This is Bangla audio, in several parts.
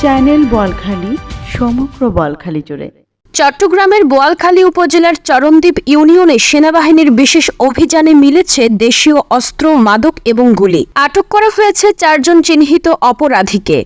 চ্যানেল বলখালি, সমগ্র বলখালি জুড়ে। চট্টগ্রামের বোয়ালখালী উপজেলার চরণদ্বীপ ইউনিয়নে সেনাবাহিনীর বিশেষ অভিযানে মিলেছে দেশীয় অস্ত্র, মাদক এবং গুলি। আটক করা হয়েছে চারজন চিহ্নিত অপরাধীকে।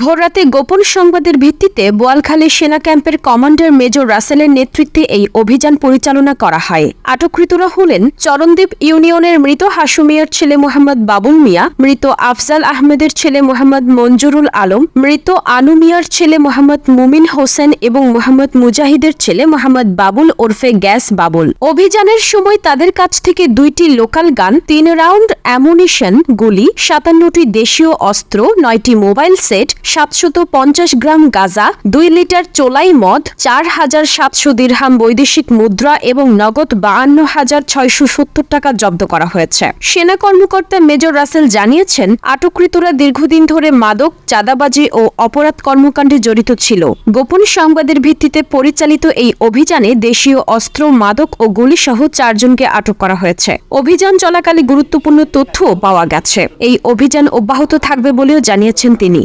ভোররাতে গোপন সংবাদের ভিত্তিতে বোয়ালখালী সেনা ক্যাম্পের কমান্ডার মেজর রাসেলের নেতৃত্বে এই অভিযান পরিচালনা করা হয়। আটককৃতরা হলেন চরণদ্বীপ ইউনিয়নের মৃত হাসুমিয়ার ছেলে মোহাম্মদ বাবুল মিয়া, মৃত আফজাল আহমেদের ছেলে মোহাম্মদ মঞ্জুরুল আলম, মৃত আনু মিয়ার ছেলে মোহাম্মদ মুমিন হোসেন এবং মোহাম্মদ মুজাহিদের ছেলে মোহাম্মদ বাবুল ওরফে গ্যাস বাবুল। অভিযানের সময় তাদের কাছ থেকে দুইটি লোকাল গান, তিন রাউন্ড অ্যামুনিশন, গুলি, সাতান্নটি দেশীয় অস্ত্র, নয়টি মোবাইল সেট সাতশত পঞ্চাশ গ্রাম গাঁজা, দুই লিটার চোলাই মদ, চার হাজার সাতশো দিরহাম বৈদেশিক মুদ্রা এবং নগদ বাহান্ন হাজার ছয়শো সত্তর টাকা জব্দ করা হয়েছে। সেনা কর্মকর্তা মেজর রাসেল জানিয়েছেন, আটককৃতরা দীর্ঘদিন ধরে মাদক, চাঁদাবাজি ও অপরাধ কর্মকাণ্ডে জড়িত ছিল। গোপন সংবাদের ভিত্তিতে পরিচালিত এই অভিযানে দেশীয় অস্ত্র, মাদক ও গুলিসহ চারজনকে আটক করা হয়েছে। অভিযান চলাকালে গুরুত্বপূর্ণ তথ্যও পাওয়া গেছে। এই অভিযান অব্যাহত থাকবে বলেও জানিয়েছেন তিনি।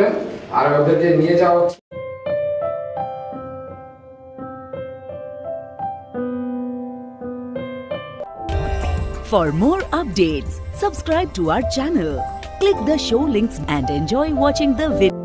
ছবি তুলে আর ওদেরকে নিয়ে যাওয়া হচ্ছে For more updates, subscribe to our channel, click the show links and enjoy watching the video.